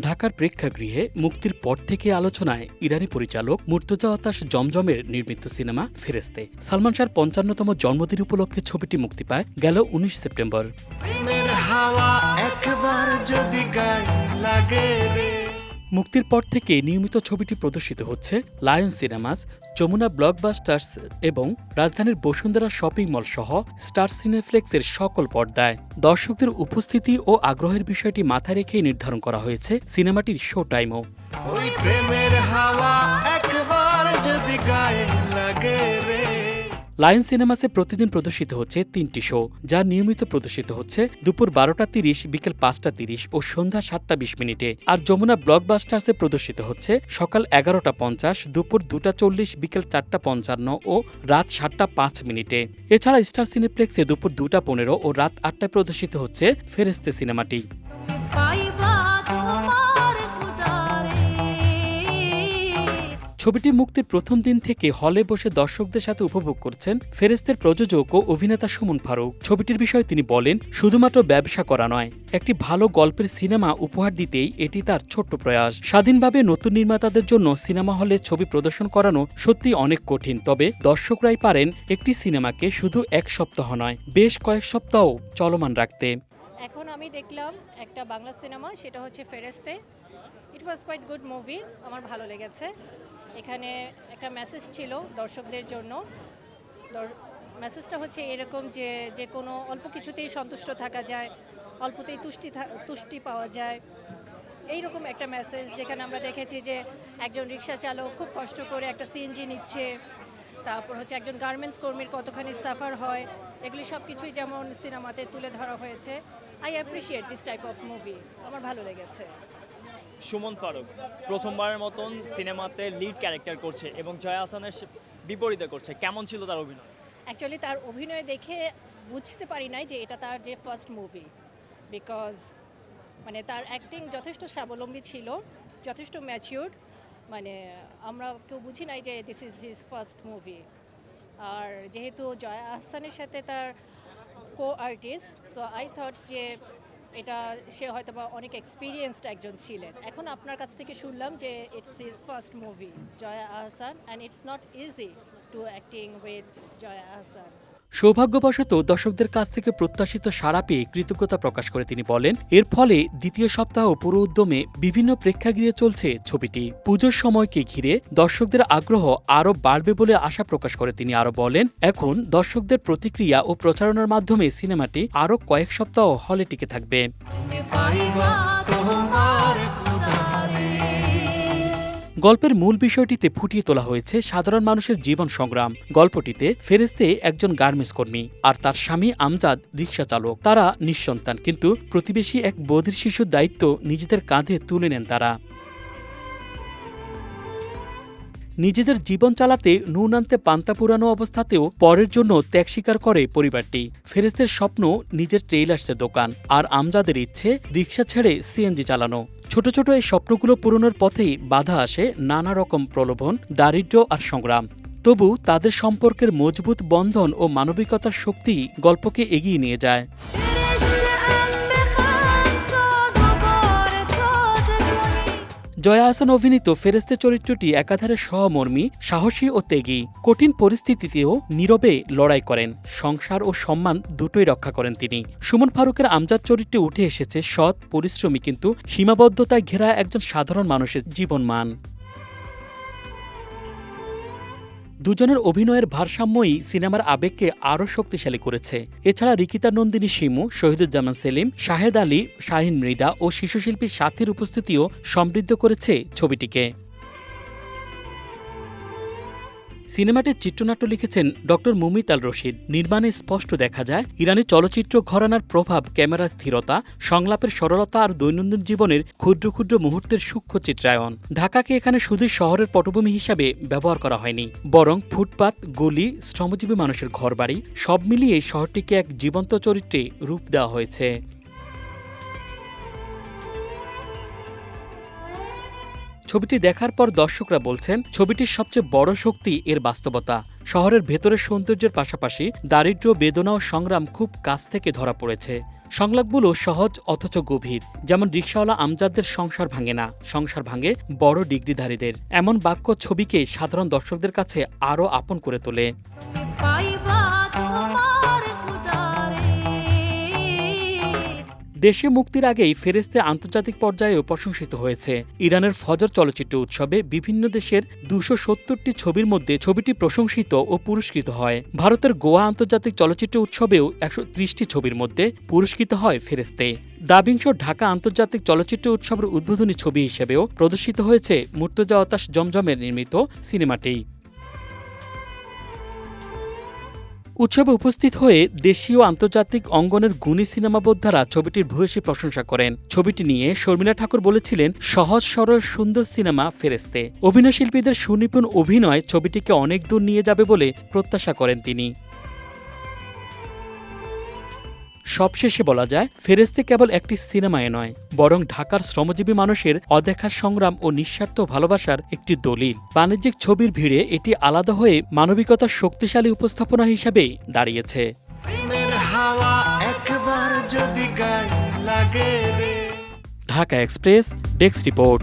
ঢাকার প্রেক্ষাগৃহে মুক্তির পর থেকে আলোচনায় ইরানি পরিচালক মুর্তজা আতাস জমজমের নির্মিত সিনেমা ফেরেস্তে সালমান শাহর পঞ্চান্নতম জন্মদিন উপলক্ষে ছবিটি মুক্তি পায়, গেল উনিশ সেপ্টেম্বর। হাওয়া একবার যদি লাগে রে। মুক্তির পর থেকে নিয়মিত ছবিটি প্রদর্শিত হচ্ছে লায়ন সিনেমাস, যমুনা ব্লকবাস্টার্স এবং রাজধানীর বসুন্ধরা শপিং মল সহ স্টার সিনেফ্লেক্সের সকল পর্দায়। দর্শকদের উপস্থিতি ও আগ্রহের বিষয়টি মাথায় রেখেই নির্ধারণ করা হয়েছে সিনেমাটির শো টাইমও। লায়ন সিনেমাসে প্রতিদিন প্রদর্শিত হচ্ছে তিনটি শো, যা নিয়মিত প্রদর্শিত হচ্ছে দুপুর বারোটা তিরিশ, বিকেল পাঁচটা তিরিশ ও সন্ধ্যা সাতটা বিশ মিনিটে। আর যমুনা ব্লকবাস্টার্সে প্রদর্শিত হচ্ছে সকাল এগারোটা পঞ্চাশ, দুপুর দুটা চল্লিশ, বিকেল চারটা পঞ্চান্ন ও রাত সাতটা পাঁচ মিনিটে। এছাড়া স্টার সিনেপ্লেক্সে দুপুর দুটা পনেরো ও রাত আটটায় প্রদর্শিত হচ্ছে ফেরেস্তে সিনেমাটি। ছবিটি মুক্তির প্রথম দিন থেকে হলে বসে দর্শকদের সাথে উপভোগ করছেন ফেরেস্তের প্রযোজক ও অভিনেতা সুমন ফারুক। ছবিটির বিষয়ে তিনি বলেন, শুধুমাত্র ব্যবসা করা নয়, একটি ভালো গল্পের সিনেমা উপহার দিতেই এটি তার ছোট্ট প্রয়াস। স্বাধীনভাবে নতুন নির্মাতাদের জন্য সিনেমা হলে ছবি প্রদর্শন করানো সত্যি অনেক কঠিন, তবে দর্শকরাই পারেন একটি সিনেমাকে শুধু এক সপ্তাহ নয়, বেশ কয়েক সপ্তাহ চলমান রাখতে। এখন আমি দেখলাম একটা বাংলা সিনেমা, সেটা হচ্ছে Fereshte. It was quite good movie আমার ভালো লেগেছে। এখানে একটা মেসেজ ছিল দর্শকদের জন্য। মেসেজটা হচ্ছে এরকম যে যে কোনো অল্প কিছুতেই সন্তুষ্ট থাকা যায়, অল্পতেই তুষ্টি তুষ্টি পাওয়া যায়। এই রকম একটা মেসেজ যেখানে আমরা দেখেছি যে, একজন রিক্সা চালক খুব কষ্ট করে একটা সিএনজি নিচ্ছে, তারপর হচ্ছে একজন গার্মেন্টস কর্মীর কতখানি সাফার হয়, এগুলি সব কিছুই যেমন সিনেমাতে তুলে ধরা হয়েছে। I appreciate this type of movie আমার ভালো লেগেছে। সুমন ফারুক প্রথমবারের মতন সিনেমাতে লিড ক্যারেক্টার করছে এবং জয়া হাসানের সে- বিপরীতে করছে। কেমন ছিল তার অভিনয়? অ্যাকচুয়ালি তার অভিনয় দেখে বুঝতে পারি নাই যে এটা তার যে ফার্স্ট মুভি বিকজ মানে তার অ্যাক্টিং যথেষ্ট স্বাবলম্বী ছিল, যথেষ্ট ম্যাচিউর্ড মানে আমরা কেউ বুঝি নাই যে this is his first movie আর যেহেতু জয়া আহসানের সাথে তার co artist so I thought যে এটা সে হয়তো বা অনেক এক্সপিরিয়েন্সড একজন ছিলেন। এখন আপনার কাছ থেকে শুনলাম যে it's his first movie Joya Ahsan and it's not easy to acting with Joya Ahsan সৌভাগ্যবশত দর্শকদের কাছ থেকে প্রত্যাশিত সাড়া পেয়ে কৃতজ্ঞতা প্রকাশ করে তিনি বলেন, এর ফলে দ্বিতীয় সপ্তাহ পুরো উদ্যমে বিভিন্ন প্রেক্ষাগৃহে চলছে ছবিটি। পুজোর সময়কে ঘিরে দর্শকদের আগ্রহ আরও বাড়বে বলে আশা প্রকাশ করে তিনি আরও বলেন, এখন দর্শকদের প্রতিক্রিয়া ও প্রচারণার মাধ্যমে সিনেমাটি আরও কয়েক সপ্তাহ হলে টিকে থাকবে। গল্পের মূল বিষয়টিতে ফুটিয়ে তোলা হয়েছে সাধারণ মানুষের জীবন সংগ্রাম। গল্পটিতে ফেরেস্তে একজন গার্মেন্টস কর্মী আর তার স্বামী আমজাদ রিক্সা চালক। তারা নিঃসন্তান, কিন্তু প্রতিবেশী এক বধির শিশুর দায়িত্ব নিজেদের কাঁধে তুলে নেন তারা। নিজেদের জীবন চালাতে নুন আনতে পান্তা পুরানো অবস্থাতেও পরের জন্য ত্যাগ স্বীকার করে পরিবারটি। ফেরেস্তের স্বপ্ন নিজের ট্রেইলার্সের দোকান আর আমজাদের ইচ্ছে রিক্সা ছেড়ে সিএনজি চালানো। ছোট ছোট এই স্বপ্নগুলো পূরণের পথেই বাধা আসে নানা রকম প্রলোভন দারিদ্র আর সংগ্রাম। তবু তাদের সম্পর্কের মজবুত বন্ধন ও মানবিকতার শক্তি গল্পকে এগিয়ে নিয়ে যায়। জয়া হাসান অভিনীত ফেরেস্তে চরিত্রটি একাধারে সহমর্মী, সাহসী ও ত্যাগী কঠিন পরিস্থিতিতেও নীরবে লড়াই করেন। সংসার ও সম্মান দুটোই রক্ষা করেন তিনি। সুমন ফারুকের আমজাদ চরিত্রে উঠে এসেছে সৎ, পরিশ্রমী কিন্তু সীমাবদ্ধতায় ঘেরা একজন সাধারণ মানুষের জীবনমান। দুজনের অভিনয়ের ভারসাম্যই সিনেমার আবেগকে আরও শক্তিশালী করেছে। এছাড়া রিকিতা নন্দিনী শিমু, শহীদুজ্জামান সেলিম, শাহেদ আলী, শাহিন মৃদা ও শিশুশিল্পী সাথীর উপস্থিতিও সমৃদ্ধ করেছে ছবিটিকে। সিনেমাটির চিত্রনাট্য লিখেছেন ডক্টর মুমিত আল রশিদ। নির্মাণে স্পষ্ট দেখা যায়, ইরানি চলচ্চিত্র ঘরানার প্রভাব, ক্যামেরার স্থিরতা, সংলাপের সরলতা আর দৈনন্দিন জীবনের ক্ষুদ্র ক্ষুদ্র মুহূর্তের সূক্ষ্ম চিত্রায়ন। ঢাকাকে এখানে শুধু শহরের পটভূমি হিসাবে ব্যবহার করা হয়নি। বরং ফুটপাত, গলি, শ্রমজীবী মানুষের ঘরবাড়ি, সব মিলিয়ে শহরটিকে এক জীবন্ত চরিত্রে রূপ দেওয়া হয়েছে। ছবিটি দেখার পর দর্শকরা বলছেন, ছবিটির সবচেয়ে বড় শক্তি এর বাস্তবতা। শহরের ভেতরের সৌন্দর্যের পাশাপাশি দারিদ্র বেদনা ও সংগ্রাম খুব কাছ থেকে ধরা পড়েছে। সংলাপগুলো সহজ অথচ গভীর। যেমন, রিক্সাওয়ালা আমজাদদের সংসার ভাঙে না। সংসার ভাঙে বড় ডিগ্রিধারীদের। এমন বাক্য ছবিকে সাধারণ দর্শকদের কাছে আরও আপন করে তোলে। দেশে মুক্তির আগেই ফেরেস্তে আন্তর্জাতিক পর্যায়েও প্রশংসিত হয়েছে। ইরানের ফজর চলচ্চিত্র উৎসবে বিভিন্ন দেশের দুশো সত্তরটি ছবির মধ্যে ছবিটি প্রশংসিত ও পুরস্কৃত হয়। ভারতের গোয়া আন্তর্জাতিক চলচ্চিত্র উৎসবেও একশো ত্রিশটি ছবির মধ্যে পুরস্কৃত হয় ফেরেস্তে দাবিংশ ঢাকা আন্তর্জাতিক চলচ্চিত্র উৎসবের উদ্বোধনী ছবি হিসেবেও প্রদর্শিত হয়েছে মুর্তজা অতাস জমজমের নির্মিত সিনেমাটি। উৎসবে উপস্থিত হয়ে দেশীয় আন্তর্জাতিক অঙ্গনের গুণী সিনেমা বোদ্ধারা ছবিটির ভূয়সী প্রশংসা করেন। ছবিটি নিয়ে শর্মিলা ঠাকুর বলেছিলেন, সহজ, সরল, সুন্দর সিনেমা ফেরেস্তে অভিনয়শিল্পীদের সুনিপুণ অভিনয় ছবিটিকে অনেক দূর নিয়ে যাবে বলে প্রত্যাশা করেন তিনি। সবশেষে বলা যায় ফেরেস্তে কেবল একটি সিনেমায় নয় বরং ঢাকার শ্রমজীবী মানুষের অদেখা সংগ্রাম ও নিঃস্বার্থ ভালোবাসার একটি দলিল। বাণিজ্যিক ছবির ভিড়ে এটি আলাদা হয়ে মানবিকতার শক্তিশালী উপস্থাপনা হিসাবে দাঁড়িয়েছে। Dhaka Express desk report.